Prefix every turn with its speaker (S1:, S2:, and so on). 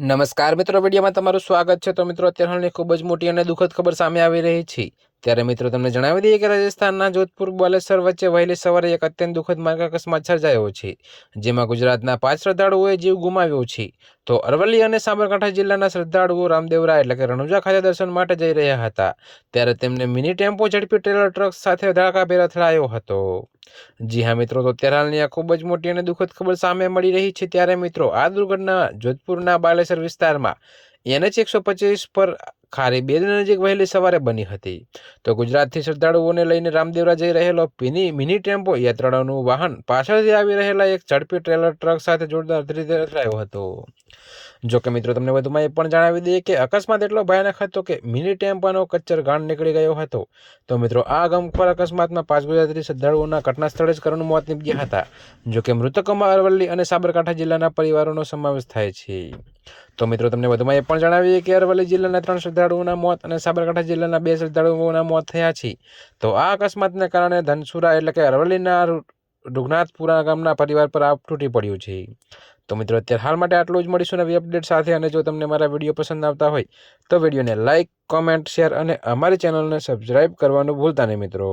S1: નમસ્કાર મિત્રો, વિડીયોમાં તમારું સ્વાગત છે. તો મિત્રો, અત્યારે હાલની ખૂબ જ મોટી અને દુઃખદ ખબર સામે આવી રહી છે. ત્યારે મિત્રો તમને જણાવી દઈએ કે રાજસ્થાનના જોધપુર, બાલેશ્વર વચ્ચે વહેલી સવારે એક અત્યંત દુઃખદ માર્ગ અકસ્માત સર્જાયો છે, જેમાં ગુજરાતના પાંચ શ્રદ્ધાળુઓએ જીવ ગુમાવ્યો છે. તો અરવલ્લી અને સાબરકાંઠા જિલ્લાના શ્રદ્ધાળુઓ રામદેવરા એટલે કે રણુજા ખાતે દર્શન માટે જઈ રહ્યા હતા, ત્યારે તેમને મિની ટેમ્પો ઝડપી ટ્રેલર ટ્રક સાથે ધડાકાભેર અથડાયો હતો. જી હા મિત્રો, તો અત્યારે આ ખૂબ જ મોટી અને દુઃખદ ખબર સામે મળી રહી છે, ત્યારે મિત્રો આ દુર્ઘટના જોધપુરના બાલેશ્વર વિસ્તારમાં એનએચ એકસો પચીસ પર ખારી બે નજીક વહેલી સવારે બની હતી. તો ગુજરાતથી શ્રદ્ધાળુઓને લઈને રામદેવરા જઈ રહેલો પિની મિની ટેમ્પો યાત્રાળુઓનું વાહન પાછળથી આવી રહેલા એક ઝડપી ટ્રેલર ટ્રક સાથે જોરદાર રીતે અથડાયો હતો. જો કે મિત્રો, તમને વધુમાં એ પણ જણાવી દઈએ કે અકસ્માત એટલો ભયાનક હતો કે મિની ટેમ્પાનો કચ્ચર ગાંડ નીકળી ગયો હતો. તો મિત્રો, આ ગમખોર અકસ્માતમાં પાંચ ગુજરાતી શ્રદ્ધાળુઓના ઘટના સ્થળે જ કરુણ મોત નીપજ્યા હતા. જો કે મૃતકોમાં અરવલ્લી અને સાબરકાંઠા જિલ્લાના પરિવારોનો સમાવેશ થાય છે. તો મિત્રો, તમને વધુમાં એ પણ જણાવીએ કે અરવલ્લી જિલ્લાના ત્રણ શ્રદ્ધાળુઓના મોત અને સાબરકાંઠા જિલ્લાના બે શ્રદ્ધાળુઓના મોત થયા છે. તો આ અકસ્માતને કારણે ધનસુરા એટલે કે અરવલ્લીના રૂગનાથપુરા ગામના પરિવાર પર આપ તૂટી પડ્યું છે. તો મિત્રો, અત્યારે હાલ માટે આટલું જ મળીશું નવી અપડેટ સાથે અને જો તમને મારા વીડિયો પસંદ આવતા હોય, તો વિડીયોને લાઇક કોમેન્ટ, શેર અને અમારી ચેનલને સબસ્ક્રાઈબ કરવાનું ભૂલતા નહીં મિત્રો.